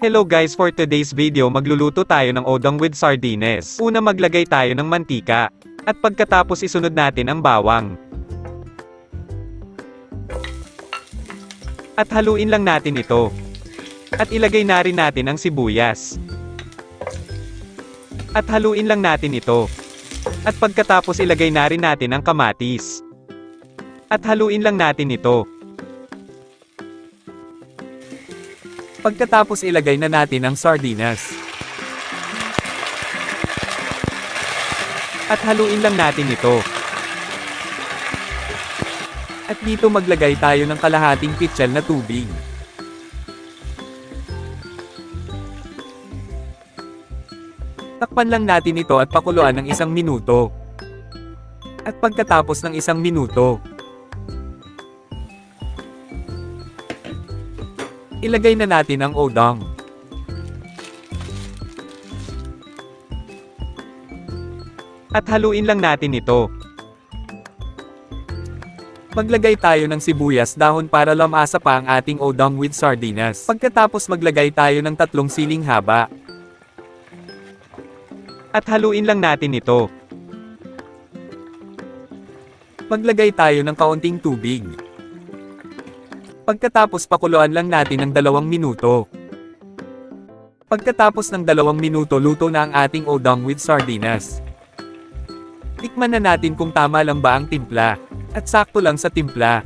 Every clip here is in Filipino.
Hello guys for today's video magluluto tayo ng odong with sardines. Una maglagay tayo ng mantika. At pagkatapos isunod natin ang bawang. At haluin lang natin ito. At ilagay na rin natin ang sibuyas. At haluin lang natin ito. At pagkatapos ilagay na rin natin ang kamatis. At haluin lang natin ito. Pagkatapos ilagay na natin ang sardinas. At haluin lang natin ito. At dito maglagay tayo ng kalahating pitchel na tubig. Takpan lang natin ito at pakuluan ng isang minuto. At pagkatapos ng isang minuto, ilagay na natin ang odong. At haluin lang natin ito. Maglagay tayo ng sibuyas dahon para lamasa pa ang ating odong with sardinas. Pagkatapos maglagay tayo ng tatlong siling haba. At haluin lang natin ito. Maglagay tayo ng kaunting tubig. Pagkatapos pakuluan lang natin ng dalawang minuto. Pagkatapos ng dalawang minuto luto na ang ating odong with sardinas. Tikman na natin kung tama lang ba ang timpla. At sakto lang sa timpla.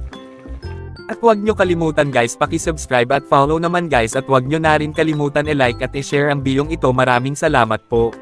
At huwag nyo kalimutan guys paki-subscribe at follow naman guys at huwag nyo na rin kalimutan i-like at i-share ang biyong ito maraming salamat po.